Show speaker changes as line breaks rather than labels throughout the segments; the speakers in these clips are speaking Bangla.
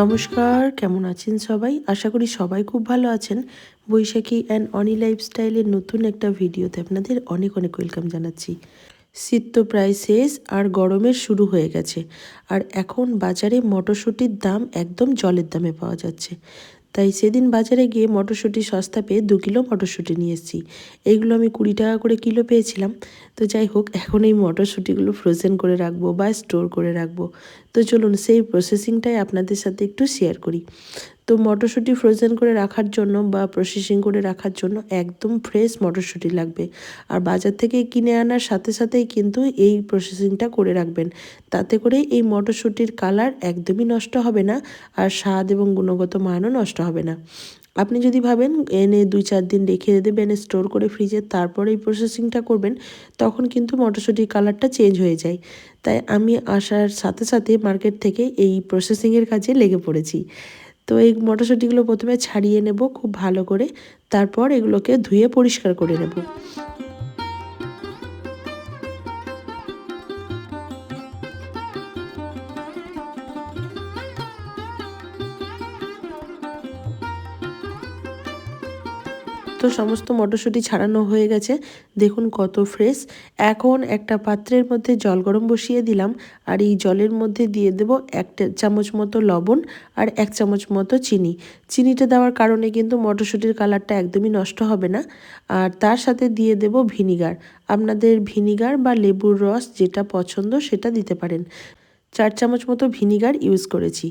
নমস্কার, কেমন আছেন সবাই? আশা করি সবাই খুব ভালো আছেন। বৈশাখী অ্যান্ড অনি লাইফস্টাইলের নতুন একটা ভিডিওতে আপনাদের অনেক অনেক ওয়েলকাম জানাচ্ছি। শীত তো প্রায় শেষ আর গরমের শুরু হয়ে গেছে। আর এখন বাজারে মটরশুঁটির দাম একদম জলের দামে পাওয়া যাচ্ছে। তাই সেদিন বাজারে গিয়ে মটরশুঁটি সস্তা পেয়ে দু কিলো মটরশুঁটি নিয়ে এসেছি। এইগুলো আমি কুড়ি টাকা করে কিলো পেয়েছিলাম। তো যাই হোক, এখন এই মটরশুঁটিগুলো ফ্রোজেন করে রাখব বা স্টোর করে রাখব। তো চলুন সেই প্রসেসিংটাই আপনাদের সাথে একটু শেয়ার করি। তো মটরশুঁটি ফ্রোজেন করে রাখার জন্য বা প্রসেসিং করে রাখার জন্য একদম ফ্রেশ মটরশুঁটি লাগবে। আর বাজার থেকে কিনে আনার সাথে সাথেই কিন্তু এই প্রসেসিংটা করে রাখবেন। তাতে করে এই মটরশুঁটির কালার একদমই নষ্ট হবে না আর স্বাদ এবং গুণগত মানও নষ্ট হবে না। আপনি যদি ভাবেন এনে দুই চার দিন রেখে দেবেন স্টোর করে ফ্রিজে তারপরে এই প্রসেসিংটা করবেন, তখন কিন্তু মটরশুঁটির কালারটা চেঞ্জ হয়ে যায়। তাই আমি আসার সাথে সাথে মার্কেট থেকে এই প্রসেসিংয়ের কাজে লেগে পড়েছি। তো এই মটরশুঁটিগুলো প্রথমে ছাড়িয়ে নেব খুব ভালো করে, তারপর এগুলোকে ধুয়ে পরিষ্কার করে নেব। তো সমস্ত মটরশুঁটি ছাড়ানো হয়ে গেছে। দেখুন কত ফ্রেশ এখন একটা পাত্রের মধ্যে জল গরম বসিয়ে দিলাম। আর এই জলের মধ্যে দিয়ে দেব এক চামচ মতো লবণ আর এক চামচ মতো চিনি। চিনিটা দেওয়ার কারণে কিন্তু মটরশুঁটির কালারটা একদমই নষ্ট হবে না। আর তার সাথে দিয়ে দেব ভিনিগার। আপনাদের ভিনিগার বা লেবুর রস যেটা পছন্দ সেটা দিতে পারেন। চার চামচ মতো ভিনিগার ইউজ করেছি।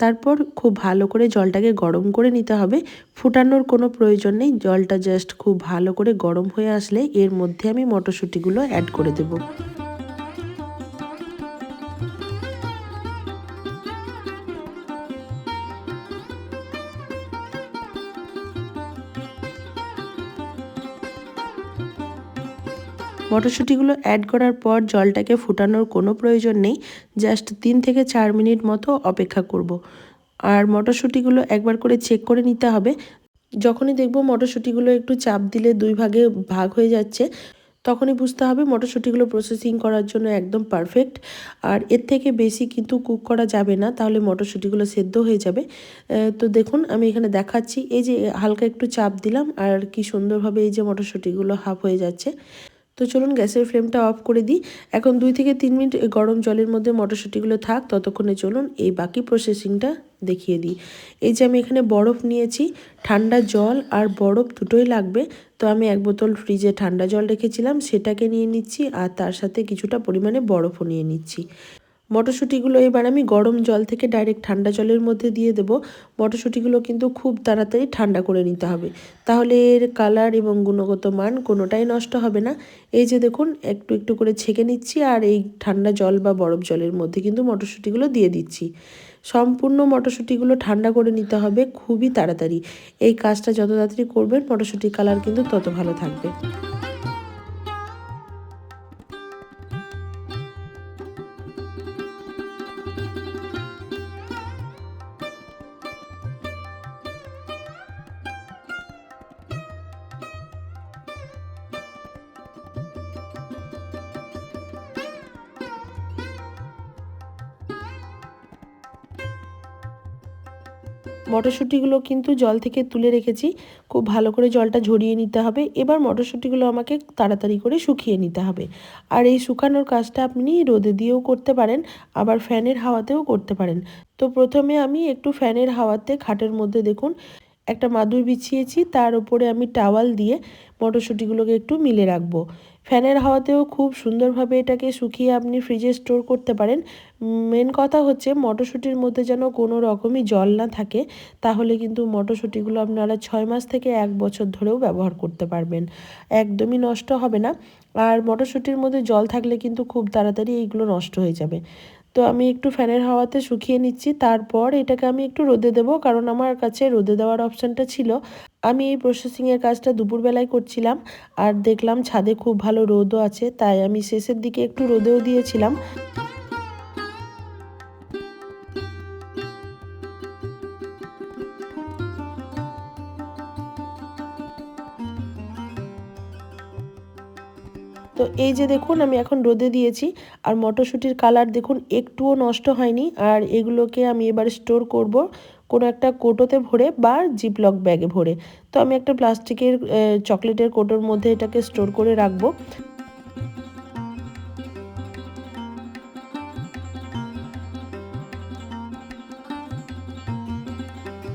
তারপর খুব ভালো করে জলটাকে গরম করে নিতে হবে। ফুটানোর কোনো প্রয়োজন নেই। জলটা জাস্ট খুব ভালো করে গরম হয়ে আসলে এর মধ্যে আমি মটরশুঁটিগুলো অ্যাড করে দেবো। মটরশুঁটিগুলো অ্যাড করার পর জলটাকে ফুটানোর কোনো প্রয়োজন নেই। জাস্ট তিন থেকে চার মিনিট মতো অপেক্ষা করব। আর মটরশুঁটিগুলো একবার করে চেক করে নিতে হবে। যখনই দেখব মটরশুঁটিগুলো একটু চাপ দিলে দুই ভাগে ভাগ হয়ে যাচ্ছে, তখনই বুঝতে হবে মটরশুঁটিগুলো প্রসেসিং করার জন্য একদম পারফেক্ট আর এর থেকে বেশি কিন্তু কুক করা যাবে না, তাহলে মটরশুঁটিগুলো সেদ্ধ হয়ে যাবে। তো দেখুন, আমি এখানে দেখাচ্ছি। এই যে হালকা একটু চাপ দিলাম, আর কি সুন্দরভাবে এই যে মটরশুঁটিগুলো হাফ হয়ে যাচ্ছে। তো চলুন গ্যাসের ফ্লেমটা অফ করে দিই। এখন দুই থেকে তিন মিনিট গরম জলের মধ্যে মটরশুঁটিগুলো থাক, ততক্ষণে চলুন এই বাকি প্রসেসিংটা দেখিয়ে দিই। এই যে আমি এখানে বরফ নিয়েছি, ঠান্ডা জল আর বরফ দুটোই লাগবে। তো আমি এক বোতল ফ্রিজে ঠান্ডা জল রেখেছিলাম, সেটাকে নিয়ে নিচ্ছি আর তার সাথে কিছুটা পরিমাণে বরফও নিয়ে নিচ্ছি। মটরশুঁটিগুলো এবার আমি গরম জল থেকে ডাইরেক্ট ঠান্ডা জলের মধ্যে দিয়ে দেব। মটরশুঁটিগুলো কিন্তু খুব তাড়াতাড়ি ঠান্ডা করে নিতে হবে। তাহলে এর কালার এবং গুণগত মান কোনোটাই নষ্ট হবে না। এই যে দেখুন, একটু একটু করে ছেঁকে নিচ্ছি আর এই ঠান্ডা জল বা বরফ জলের মধ্যে কিন্তু মটরশুঁটিগুলো দিয়ে দিচ্ছি। সম্পূর্ণ মটরশুঁটিগুলো ঠান্ডা করে নিতে হবে খুবই তাড়াতাড়ি। এই কাজটা যত তাড়াতাড়ি করবেন, মটরশুঁটির কালার কিন্তু তত ভালো থাকবে। মটরশুঁটিগুলো কিন্তু জল থেকে তুলে রেখেছি। খুব ভালো করে জলটা ঝরিয়ে নিতে হবে। এবার মটরশুঁটিগুলো আমাকে তাড়াতাড়ি করে শুকিয়ে নিতে হবে। আর এই শুকানোর কাজটা আপনি রোদে দিয়েও করতে পারেন, আবার ফ্যানের হাওয়াতেও করতে পারেন। তো প্রথমে আমি একটু ফ্যানের হাওয়াতে খাটের মধ্যে দেখুন একটা মাদুর বিছিয়েছি, তার উপরে আমি টাওয়াল দিয়ে মটরশুঁটিগুলোকে একটু মিলে রাখব। ফ্যানের হাওয়াতেও খুব সুন্দরভাবে এটাকে শুকিয়ে আপনি ফ্রিজে স্টোর করতে পারেন। মেন কথা হচ্ছে মটরশুঁটির মধ্যে যেন কোনো রকমই জল না থাকে, তাহলে কিন্তু মটরশুঁটিগুলো আপনারা ছয় মাস থেকে এক বছর ধরেও ব্যবহার করতে পারবেন। একদমই নষ্ট হবে না। আর মটরশুঁটির মধ্যে জল থাকলে কিন্তু খুব তাড়াতাড়ি এইগুলো নষ্ট হয়ে যাবে। তো আমি একটু ফ্যানের হাওয়াতে শুকিয়ে নিচ্ছি। তারপর এটাকে আমি একটু রোদে দেবো, কারণ আমার কাছে রোদে দেওয়ার অপশানটা ছিল। আমি এই প্রসেসিংয়ের কাজটা দুপুরবেলায় করছিলাম আর দেখলাম ছাদে খুব ভালো রোদও আছে, তাই আমি শেষের দিকে একটু রোদেও দিয়েছিলাম। তো এই যে দেখুন, আমি এখন রোদে দিয়েছি আর মটরশুঁটির কালার দেখুন একটুও নষ্ট হয়নি আর এগুলোকে আমি এবার স্টোর করব কোনো একটা কোটোতে ভরে বা জিপলক ব্যাগে ভরে। তো আমি একটা প্লাস্টিকের চকলেটের কোটোর মধ্যে এটাকে স্টোর করে রাখব।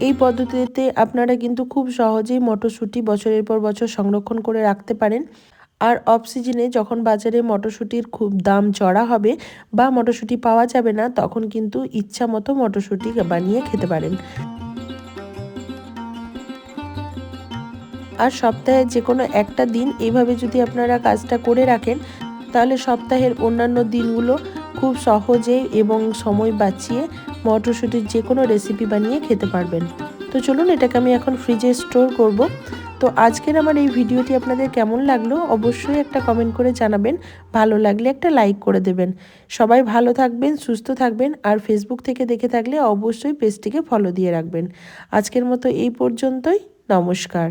এই পদ্ধতিতে আপনারা কিন্তু খুব সহজেই মটরশুঁটি বছরের পর বছর সংরক্ষণ করে রাখতে পারেন। আর অফ সিজনে যখন বাজারে মটরশুঁটির খুব দাম চড়া হবে বা মটরশুঁটি পাওয়া যাবে না, তখন কিন্তু ইচ্ছা মতো মটরশুঁটি বানিয়ে খেতে পারেন। আর সপ্তাহে যে কোনো একটা দিন এভাবে যদি আপনারা কাজটা করে রাখেন, তাহলে সপ্তাহের অন্যান্য দিনগুলো খুব সহজে এবং সময় বাঁচিয়ে মটরশুঁটির যে কোনো রেসিপি বানিয়ে খেতে পারবেন। তো চলুন এটাকে আমি এখন ফ্রিজে স্টোর করব। তো আজকের আমার এই ভিডিওটি আপনাদের কেমন লাগল অবশ্যই একটা কমেন্ট করে জানাবেন। ভালো লাগলে একটা লাইক করে দেবেন। সবাই ভালো থাকবেন, সুস্থ থাকবেন আর ফেসবুক থেকে দেখে থাকলে অবশ্যই পেজটিকে ফলো দিয়ে রাখবেন। আজকের মতো এই পর্যন্তই। নমস্কার।